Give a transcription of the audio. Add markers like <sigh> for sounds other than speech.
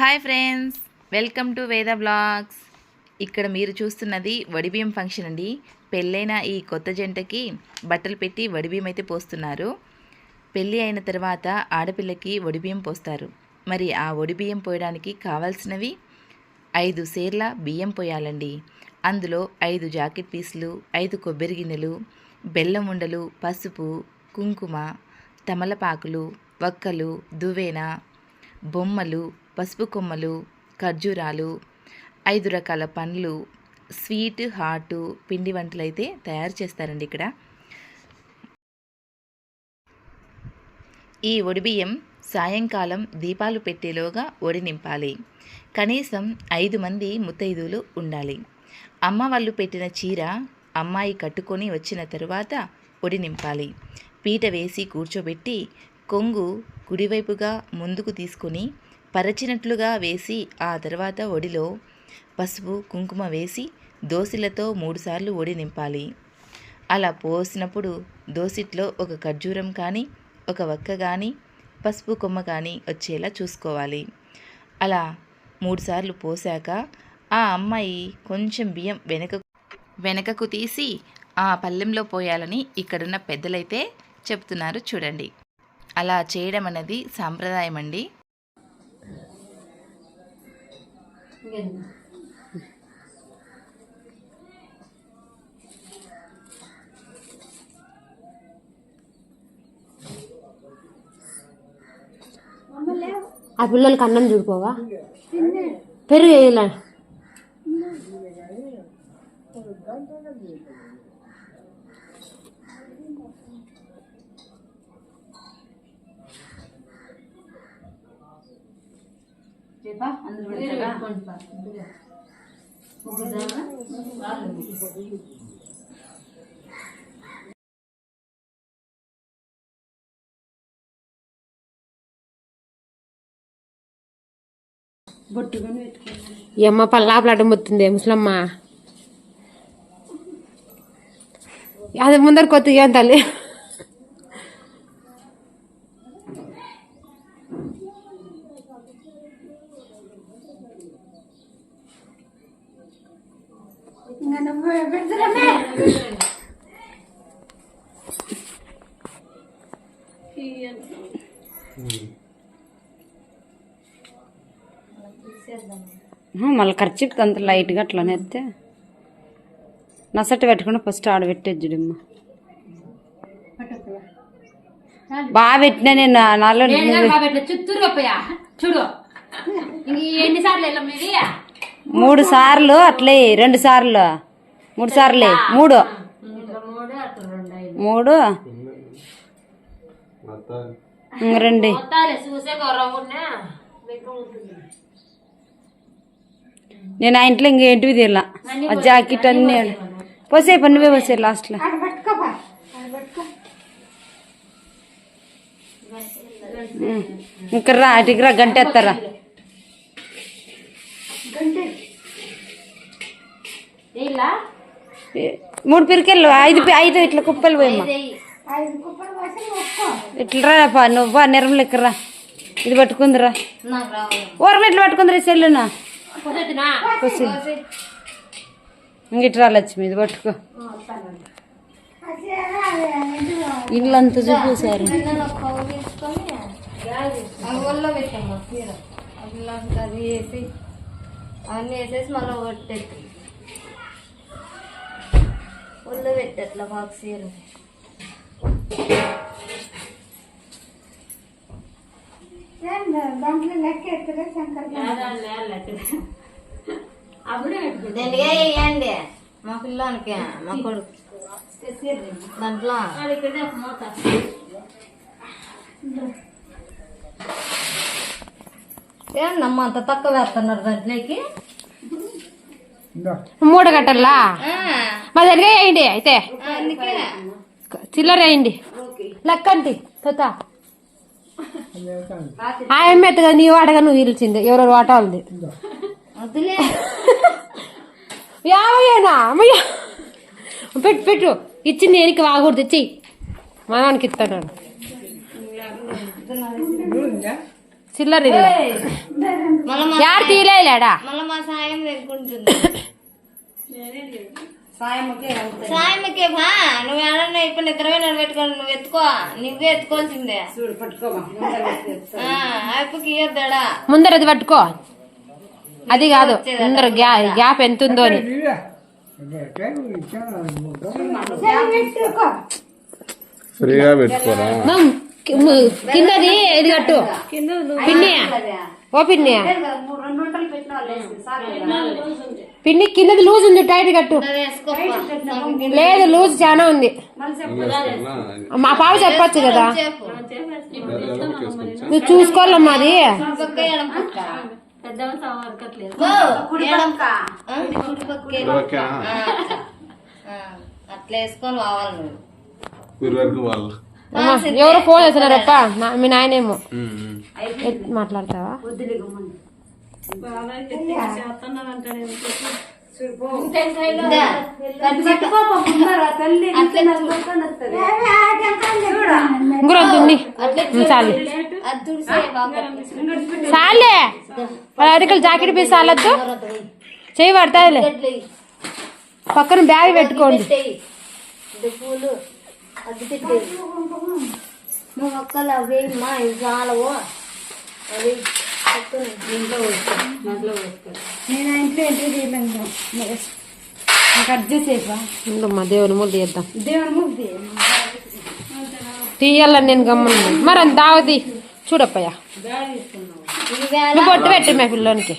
Hi friends welcome to Veda blogs. ఇక్కడ మీరు చూస్తున్నది వడిబియ్యం ఫంక్షన్ అండి. పెళ్ళైన ఈ కొత్త జంటకి బట్టలు పెట్టి వడిబియ్యం అయితే పోస్తున్నారు. పెళ్ళి అయిన తర్వాత ఆడపిల్లకి వడిబియ్యం పోస్తారు. మరి ఆ వడిబియ్యం పోయడానికి కావాల్సినవి ఐదు సేర్ల బియ్యం పోయాలండి. అందులో ఐదు జాకెట్ పీసులు ఐదు కొబ్బరి గిన్నెలు బెల్లం ఉండలు పసుపు కుంకుమ తమలపాకులు వక్కలు దువ్వెన బొమ్మలు పసుపు కొమ్మలు ఖర్జూరాలు ఐదు రకాల పండ్లు స్వీట్ హాటు పిండి వంటలు అయితే తయారు చేస్తారండి ఇక్కడ. ఈ ఒడిబియ్యం సాయంకాలం దీపాలు పెట్టేలోగా ఒడి నింపాలి. కనీసం ఐదు మంది ముత్తైదువులు ఉండాలి. అమ్మ వాళ్ళు పెట్టిన చీర అమ్మాయి కట్టుకొని వచ్చిన తరువాత ఒడి నింపాలి. పీట వేసి కూర్చోబెట్టి కొంగు కుడివైపుగా ముందుకు తీసుకొని పరచినట్లుగా వేసి ఆ తర్వాత ఒడిలో పసుపు కుంకుమ వేసి దోసిలతో మూడుసార్లు ఒడి నింపాలి. అలా పోసినప్పుడు దోసిట్లో ఒక ఖర్జూరం కానీ ఒక వక్క కానీ పసుపు కొమ్మ కానీ వచ్చేలా చూసుకోవాలి. అలా మూడుసార్లు పోసాక ఆ అమ్మాయి కొంచెం బియ్యం వెనక వెనకకు తీసి ఆ పల్లెంలో పోయాలని ఇక్కడున్న పెద్దలైతే చెప్తున్నారు చూడండి. అలా చేయడం అనేది సాంప్రదాయం అండి ఆ పిల్లలకి అన్నం చూడిపోవా పెరుగు వేయాల. ఈ అమ్మ పల్లాపలాట మొత్తుంది ముసలమ్మ అది ముందర కొత్తగా ఏం తల్లి మళ్ళీ ఖర్చు అంత లైట్గా అట్లానే ఎత్తే నసట్టు పెట్టకుండా ఫస్ట్ ఆడ పెట్టేద్దుడమ్మ బాగా పెట్టినా నేను నాలో చూడు. ఇంక ఎన్నిసార్లు వెళ్ళాం మీది మూడు సార్లు అట్లే రెండు సార్లు. మూడు సార్లే. మూడు. మూడు. రండి. నేను ఆ ఇంట్లో ఇంకేంటివి తీరలా ఆ జాకెట్ అన్ని పోసే పన్నువే పోసే లాస్ట్లో. ఇంకా రా అటుకురా గంట ఎత్తారా మూడు పిరికెళ్ళు ఐదు ఐదు ఇట్లా కుప్పలు పోయమ్మా ఇట్లా రా నువ్వు నిర్మలు ఇక్కడ ఇది పట్టుకుందిరా. ఊరం ఇట్లా పట్టుకుందిరా సెల్లునా? ఇట్లా లక్ష్మి ఇది పట్టుకో. ఇల్లంతా చూపేశారు అవన్నీ వేసేసి మళ్ళీ ఒళ్ళో పెట్టి అట్లా మాకు చీర దానికి వేయండి. మా పిల్లోనికి మా కొడుకు. దాంట్లో. ఏందమ్మా అంత తక్కువ వేస్తున్నారు దాంట్లోకి? మూడు గంటల్లా మా దగ్గర వేయండి అయితే. చిల్లర వేయండి. లెక్కండి ఆయన ఎత్తగా నీ వాటగా నువ్వు ఇల్చింది ఎవరెవరు వాట ఉంది యాభైనా అమ్మయ్య పెట్టు పెట్టు. ఇచ్చింది దేనికి? వాగకూడదు ఇచ్చి మనవానికి ఇస్తాను చిల్లర ఇది. మళ్ళీ మా యారు తీలేడా మళ్ళీ మా సాయం <coughs> సాయంకే బా నువ్వు ఏడన్నా ఇప్పుడు నిద్రమే పెట్టుకోవాలి నువ్వు ఎత్తుకో. నువ్వే ఎత్తుకోవాల్సిందే చూడు అప్పుకి ఇయ్యొద్దాడా? ముందర అది పట్టుకో. అది కాదు ముందర గ్యా గ్యాప్ ఎంత ఉందో అని. ఫ్రీగా పెట్టుకోరా? కిందది ఇది కట్టు. పిన్ని. ఓ పిన్ని. పిన్ని కిందది లూజ్ ఉంది టైట్ కట్టు. లేదు లూజ్ చాలా ఉంది. మా పాప చెప్పొచ్చు కదా. నువ్వు చూసుకోవాలమ్మా అది. అట్లా. వేసుకొని పోవాలి నువ్వు. ఎవరో ఫోన్ చేస్తున్నారప్ప? నా- మీ నాయనేమో. మాట్లాడతావా? ఇదా, చాలు అరికలు జాకెట్ పీస్ చాలద్దు చేయి పడతాదిలే పక్కన బ్యాగ్ పెట్టుకోండి పెట్టేయి ఇది పూలు అది పెట్టేయి కట్ దేవుని ముగ్గు తీయాలని నేను గమ్మను మరి అంత దావది చూడప్పయ్యా. నువ్వు పొట్టు పెట్టు మా పిల్లోనికి.